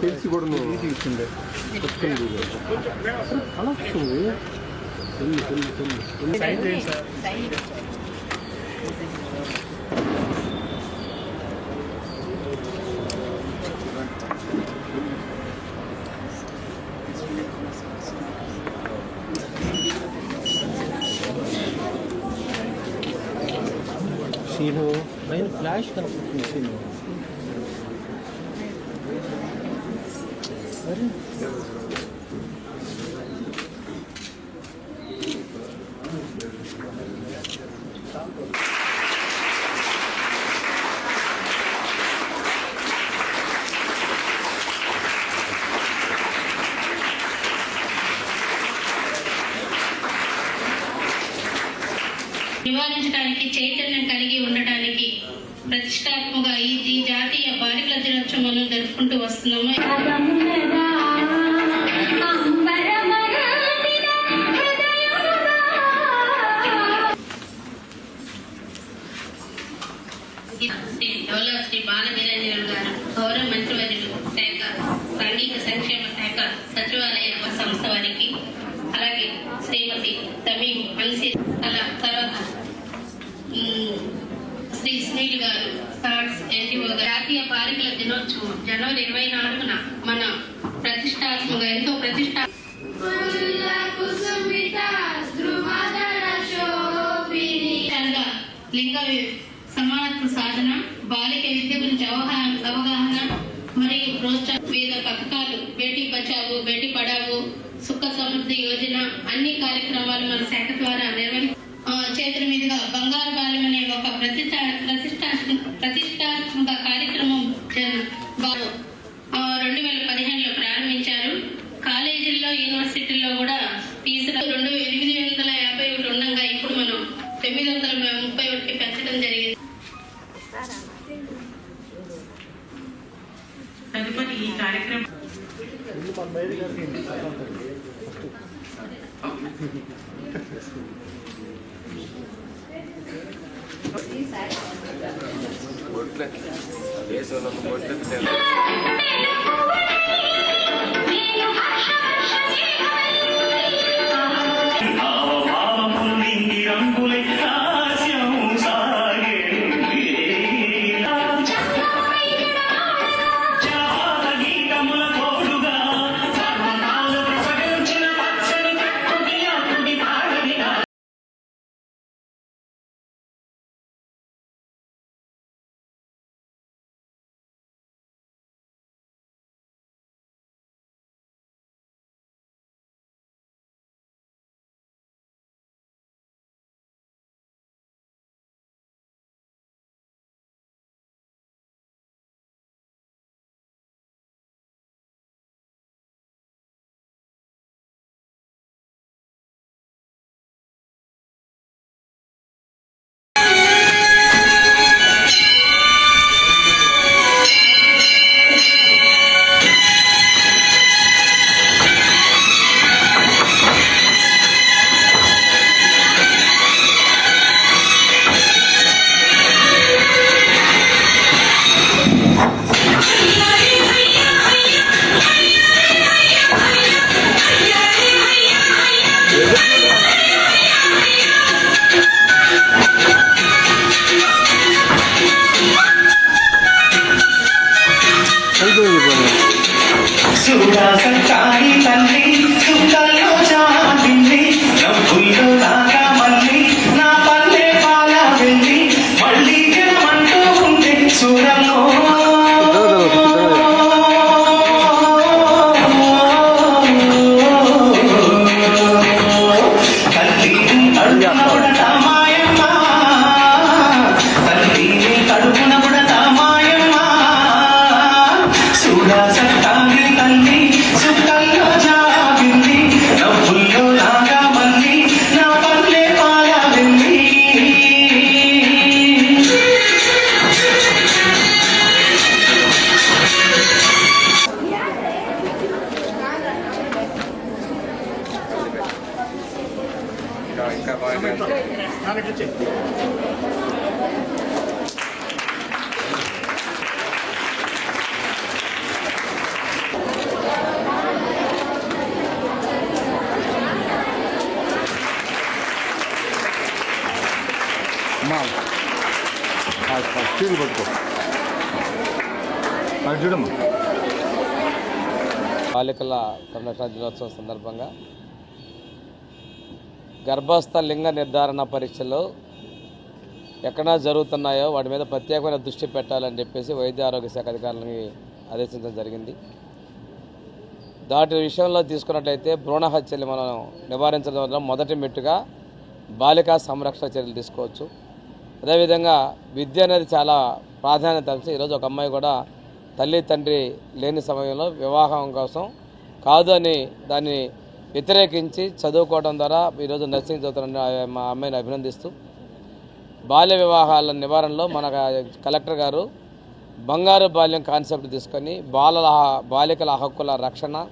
తెలిసి కూడా నువ్వు తీసుకుండే అలా వస్తుంది తెల్లి తెల్లి తెల్లి సీను పైన ఫ్లాష్ చైతన్యం కలిగి ఉండటానికి ప్రతిష్టాత్మక ఈ జాతీయ బాలికల దినోత్సవం మనం జరుపుకుంటూ వస్తున్నాము. లింగ సమానత్వ సాధన బాలిక విద్య గురించి అవగాహన అవగాహన మరియు ప్రోత్సాహం వివిధ పథకాలు బేటీ బచావో బేటీ పడావో సుఖ సమృద్ధి యోజన అన్ని కార్యక్రమాలు మన శాఖ ద్వారా నిర్వహి చేతుల మీదుగా బంగారు బాలం అనే ఒక ప్రతిష్ట తొమ్మిది వందల ముప్పై ఒకటి పెంచడం జరిగింది తదుపరి ఈ కార్యక్రమం బొట్లే దేశంలో బొట్లకి స్టీల్ పట్టుకో. అది చూడమ్మా. బాలికల సంరక్షణ దినోత్సవం సందర్భంగా గర్భస్థ లింగ నిర్ధారణ పరీక్షలు ఎక్కడ జరుగుతున్నాయో వాటి మీద ప్రత్యేకమైన దృష్టి పెట్టాలని చెప్పేసి వైద్య ఆరోగ్య శాఖ అధికారులని ఆదేశించడం జరిగింది. దాటి విషయంలో తీసుకున్నట్లయితే భ్రూణ హత్యలు మనం నివారించడం వల్ల మొదటి మెట్టుగా బాలికా సంరక్షణ చర్యలు తీసుకోవచ్చు. అదేవిధంగా విద్య అనేది చాలా ప్రాధాన్యత అంశం. ఈరోజు ఒక అమ్మాయి కూడా తల్లి తండ్రి లేని సమయంలో వివాహం కోసం కాదు అని దాన్ని వ్యతిరేకించి చదువుకోవడం ద్వారా ఈరోజు నర్సింగ్ చదువుతున్న మా అమ్మాయిని అభినందిస్తూ బాల్య వివాహాల నివారణలో మన కలెక్టర్ గారు బంగారు బాల్యం కాన్సెప్ట్ తీసుకొని బాలల బాలికల హక్కుల రక్షణ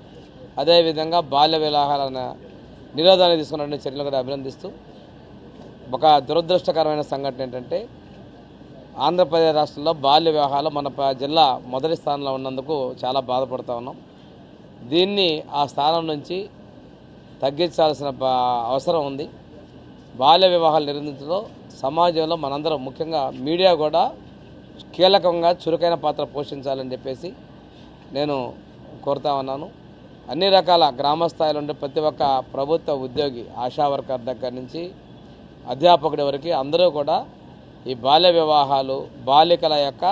అదేవిధంగా బాల్య వివాహాల నిరోధాన్ని తీసుకున్నటువంటి చర్యలు కూడా అభినందిస్తూ ఒక దురదృష్టకరమైన సంఘటన ఏంటంటే ఆంధ్రప్రదేశ్ రాష్ట్రంలో బాల్య వివాహాలు మన జిల్లా మొదటి స్థానంలో ఉన్నందుకు చాలా బాధపడుతూ ఉన్నాం. దీన్ని ఆ స్థానం నుంచి తగ్గించాల్సిన అవసరం ఉంది. బాల్య వివాహాలు నిర్వహించడంలో సమాజంలో మనందరం ముఖ్యంగా మీడియా కూడా కీలకంగా చురుకైన పాత్ర పోషించాలని చెప్పేసి నేను కోరుతా ఉన్నాను. అన్ని రకాల గ్రామ స్థాయిలో ఉండే ప్రతి ఒక్క ప్రభుత్వ ఉద్యోగి ఆశా వర్కర్ దగ్గర నుంచి అధ్యాపకుడి వరకు అందరూ కూడా ఈ బాల్య వివాహాలు బాలికల యొక్క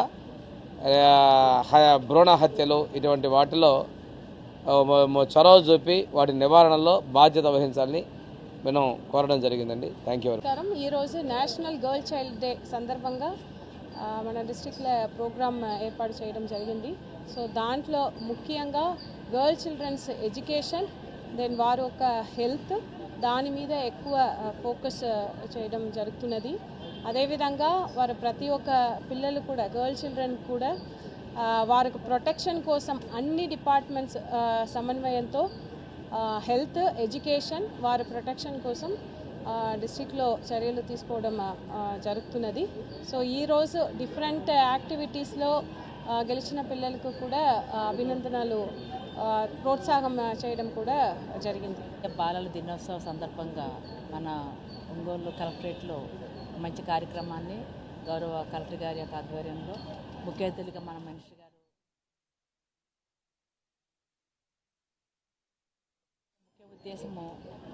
భ్రూణ హత్యలు ఇటువంటి వాటిలో చొరవ చూపి వాటి నివారణలో బాధ్యత వహించాలని మేము కోరడం జరిగిందండి. థ్యాంక్ యూ ఈరోజు నేషనల్ గర్ల్ చైల్డ్ డే సందర్భంగా మన డిస్టిక్లో ప్రోగ్రామ్ ఏర్పాటు చేయడం జరిగింది. సో దాంట్లో ముఖ్యంగా గర్ల్ చిల్డ్రన్స్ ఎడ్యుకేషన్ దెన్ వారి ఒక హెల్త్ దాని మీద ఎక్కువ ఫోకస్ చేయడం జరుగుతున్నది. అదేవిధంగా వారు ప్రతి ఒక్క పిల్లలు కూడా గర్ల్ చిల్డ్రన్ కూడా వారికి ప్రొటెక్షన్ కోసం అన్ని డిపార్ట్మెంట్స్ సమన్వయంతో హెల్త్ ఎడ్యుకేషన్ వారి ప్రొటెక్షన్ కోసం డిస్టిక్లో చర్యలు తీసుకోవడం జరుగుతున్నది. సో ఈరోజు డిఫరెంట్ యాక్టివిటీస్లో గెలిచిన పిల్లలకు కూడా అభినందనలు ప్రోత్సాహం చేయడం కూడా జరిగింది. బాలల దినోత్సవ సందర్భంగా మన ఒంగోలు కలెక్టరేట్లో మంచి కార్యక్రమాన్ని గౌరవ కలెక్టర్ గారి యొక్క ఆధ్వర్యంలో ముఖ్య అతిథిగా మన మనిషి గారు ముఖ్య ఉద్దేశము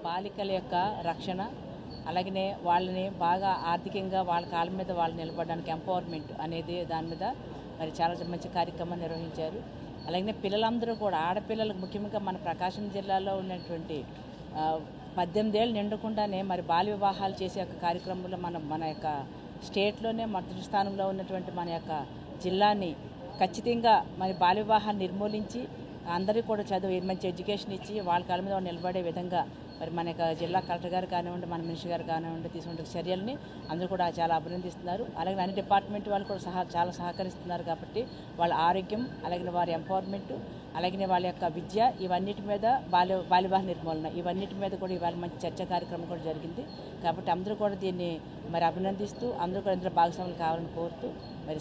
బాలికల యొక్క రక్షణ అలాగనే వాళ్ళని బాగా ఆర్థికంగా వాళ్ళ కాళ్ళ మీద వాళ్ళు నిలబడడానికి ఎంపవర్మెంట్ అనేది దాని మీద మరి చాలా మంచి కార్యక్రమం నిర్వహించారు. అలాగే పిల్లలందరూ కూడా ఆడపిల్లలకు ముఖ్యంగా మన ప్రకాశం జిల్లాలో ఉన్నటువంటి పద్దెనిమిదేళ్ళు పద్దెనిమిది ఏళ్ళు నిండకుండానే మరి బాల్య వివాహాలు చేసే యొక్క కార్యక్రమంలో మన మన యొక్క స్టేట్లోనే మొదటి స్థానంలో ఉన్నటువంటి మన యొక్క జిల్లాని ఖచ్చితంగా మరి బాల్య వివాహాన్ని నిర్మూలించి అందరికీ కూడా చదువు మంచి ఎడ్యుకేషన్ ఇచ్చి వాళ్ళ కాళ్ళ మీద నిలబడే విధంగా మరి మన యొక్క జిల్లా కలెక్టర్ గారు కానివ్వండి మన మినిస్టర్ గారు కానివ్వండి తీసుకుంటున్న చర్యల్ని అందరూ కూడా చాలా అభినందిస్తున్నారు. అలాగే అన్ని డిపార్ట్మెంట్ వాళ్ళు కూడా సహా చాలా సహకరిస్తున్నారు కాబట్టి వాళ్ళ ఆరోగ్యం అలాగే వారి ఎంపవర్మెంట్ అలాగే వాళ్ళ యొక్క విద్య ఇవన్నిటి మీద బాల్య బాల్యబాల నిర్మూలన ఇవన్నిటి మీద కూడా ఇవాళ మంచి చర్చ కార్యక్రమం కూడా జరిగింది. కాబట్టి అందరూ కూడా దీన్ని మరి అభినందిస్తూ అందరూ కూడా ఇందులో భాగస్వాములు కావాలని కోరుతూ మరి